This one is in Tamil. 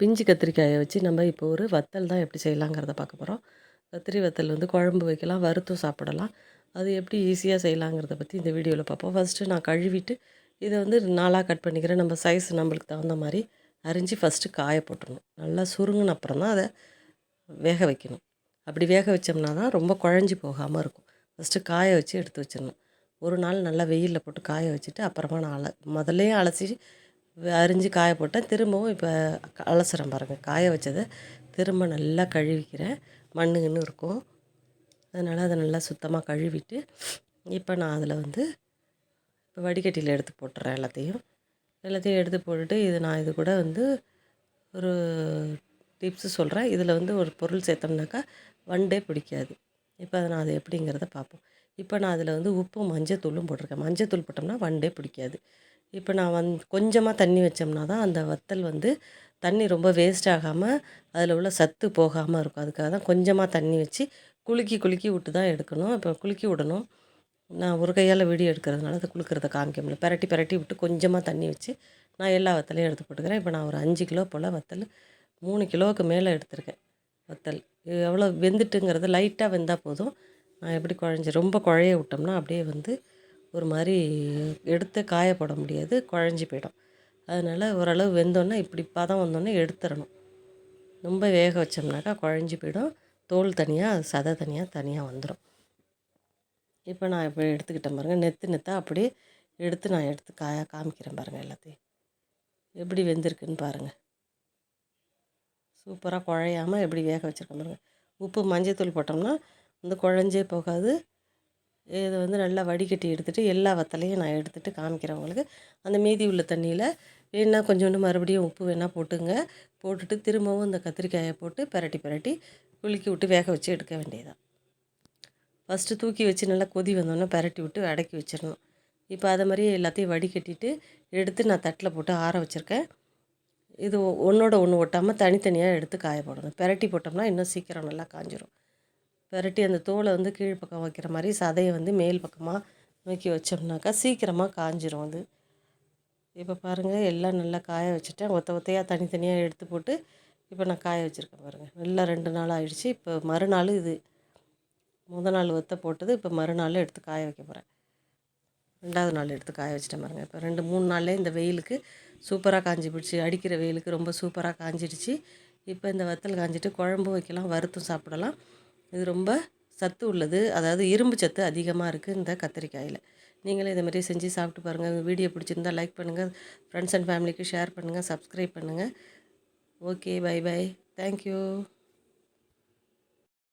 பிஞ்சு கத்திரிக்காயை வச்சு நம்ம இப்போ ஒரு வத்தல் தான் எப்படி செய்யலாங்கிறத பார்க்க போகிறோம் கத்திரி வத்தல் வந்து குழம்பு வைக்கலாம் வறுத்தும் சாப்பிடலாம். அது எப்படி ஈஸியாக செய்யலாங்கிறத பற்றி இந்த வீடியோவில் பார்ப்போம். ஃபஸ்ட்டு நான் கழுவிட்டு இதை வந்து நாளாக கட் பண்ணிக்கிறேன். நம்ம சைஸ் நம்மளுக்கு தகுந்த மாதிரி அரிஞ்சு ஃபஸ்ட்டு காய போட்டுடணும். நல்லா சுருங்கின அப்புறம் தான் அதை வேக வைக்கணும். அப்படி வேக வச்சோம்னா தான் ரொம்ப குழஞ்சி போகாமல் இருக்கும். ஃபஸ்ட்டு காய வச்சு எடுத்து வச்சிடணும். ஒரு நாள் நல்லா வெயிலில் போட்டு காய வச்சுட்டு அப்புறமா நான் அல முதல்லையும் அலசி அரிஞ்சு காய போட்டேன். திரும்பவும் இப்போ அலசுறேன் பாருங்கள் காய வச்சதை திரும்ப நல்லா கழுவிக்கிறேன். மண்ணுங்கன்னு இருக்கும். அதனால் அதை நல்லா சுத்தமாக கழுவிட்டு இப்போ நான் அதில் வந்து இப்போ வடிகட்டியில் எடுத்து போட்டுறேன் எல்லாத்தையும். எல்லாத்தையும் எடுத்து போட்டுட்டு இது நான் இது கூட வந்து ஒரு டிப்ஸு சொல்கிறேன் இதில் வந்து ஒரு பொருள் சேர்த்தோம்னாக்கா வண்டே பிடிக்காது. இப்போ அதை நான் அது எப்படிங்கிறத பார்ப்போம் இப்போ நான் அதில் வந்து உப்பும் மஞ்சத்தூளும் போட்டிருக்கேன். மஞ்சத்தூள் போட்டோம்னா வண்டே பிடிக்காது. இப்போ நான் வந் கொஞ்சமாக தண்ணி வச்சோம்னா தான் அந்த வத்தல் வந்து தண்ணி ரொம்ப வேஸ்ட் ஆகாமல் அதில் உள்ள சத்து போகாமல் இருக்கும். அதுக்காக தான் கொஞ்சமாக தண்ணி வச்சு குலுக்கி குலுக்கி விட்டு தான் எடுக்கணும். இப்போ குலுக்கி விடணும். நான் ஒரு கையால் வீடியோ எடுக்கிறதுனால அதை குளுக்கிறத காமிக்க முடியல. பரட்டி பரட்டி விட்டு கொஞ்சமாக தண்ணி வச்சு நான் எல்லா வத்தலையும் எடுத்து போட்டுக்கிறேன். இப்போ நான் ஒரு அஞ்சு கிலோ போல் வத்தல் மூணு கிலோவுக்கு மேலே எடுத்திருக்கேன் வத்தல். இது எவ்வளோ வெந்துட்டுங்கிறது லைட்டாக வெந்தால் போதும். நான் எப்படி குழஞ்சி ரொம்ப குழைய விட்டோம்னா அப்படியே வந்து ஒரு மாதிரி எடுத்து காயப்பட முடியாது குழஞ்சி போயிடும். அதனால் ஓரளவு வெந்தோடனே இப்படி பதம் வந்தோடனே எடுத்துடணும். ரொம்ப வேக வச்சோம்னாக்கா குழஞ்சி போயிடும். தோல் தனியாக சதை தனியாக தனியாக வந்துடும் இப்போ நான் இப்போ எடுத்துக்கிட்டேன் பாருங்கள் நெத்து நெத்தா அப்படியே எடுத்து நான் எடுத்து காய காமிக்கிறேன் பாருங்கள் எல்லாத்தையும். எப்படி வெந்திருக்குன்னு பாருங்கள் சூப்பராக குழையாமல் எப்படி வேக வச்சுருக்கேன் பாருங்கள் உப்பு மஞ்சத்தூள் போட்டோம்னா வந்து குழஞ்சே போகாது. இதை வந்து நல்லா வடிகட்டி எடுத்துகிட்டு எல்லா வத்தலையும் நான் எடுத்துகிட்டு காமிக்கிறேன் உங்களுக்கு. அந்த மீதி உள்ள தண்ணியில் வேணால் கொஞ்சோண்டு மறுபடியும் உப்பு வேணால் போட்டுங்க. போட்டுட்டு திரும்பவும் இந்த கத்திரிக்காயை போட்டு பரட்டி பரட்டி குலுக்கி விட்டு வேக வச்சு எடுக்க வேண்டியதான் ஃபஸ்ட்டு தூக்கி வச்சு நல்லா கொதி வந்தோன்னே பரட்டி விட்டு அடக்கி வச்சிடணும். இப்போ அதை மாதிரியே எல்லாத்தையும் வடிகட்டிட்டு எடுத்து நான் தட்டில் போட்டு ஆற வச்சுருக்கேன். இது ஒன்றோட ஒன்று ஒட்டாமல் தனித்தனியாக எடுத்து காய போடணும். பெரட்டி போட்டோம்னா இன்னும் சீக்கிரம் நல்லா காஞ்சிரும். விரட்டி அந்த தோலை வந்து கீழ் பக்கம் வைக்கிற மாதிரி சதையை வந்து மேல் பக்கமாக நோக்கி வச்சோம்னாக்கா சீக்கிரமாக காஞ்சிரும் அது. இப்போ பாருங்கள் எல்லாம் நல்லா காய வச்சுட்டேன். ஒத்த ஒத்தையாக தனித்தனியாக எடுத்து போட்டு இப்போ நான் காய வச்சுருக்கேன் பாருங்கள் நல்லா ரெண்டு நாள் ஆகிடுச்சு இப்போ மறுநாள் இது. முத நாள் ஒத்த போட்டது. இப்போ மறுநாள் எடுத்து காய வைக்க போகிறேன் ரெண்டாவது நாள் எடுத்து காய வச்சிட்டேன் பாருங்கள் இப்போ ரெண்டு மூணு நாள்லே இந்த வெயிலுக்கு சூப்பராக காஞ்சி பிடிச்சி அடிக்கிற வெயிலுக்கு ரொம்ப சூப்பராக காஞ்சிடுச்சு. இப்போ இந்த வத்தல் காஞ்சிட்டு குழம்பு வைக்கலாம் வறுத்தும் சாப்பிடலாம். இது ரொம்ப சத்து உள்ளது. அதாவது இரும்பு சத்து அதிகமாக இருக்குது இந்த கத்திரிக்காயில். நீங்களே இதை மாதிரி செஞ்சு சாப்பிட்டு பாருங்கள் வீடியோ பிடிச்சிருந்தா லைக் பண்ணுங்கள் ஃப்ரெண்ட்ஸ் அண்ட் ஃபேமிலிக்கு ஷேர் பண்ணுங்கள் சப்ஸ்கிரைப் பண்ணுங்கள் okay bye bye thank you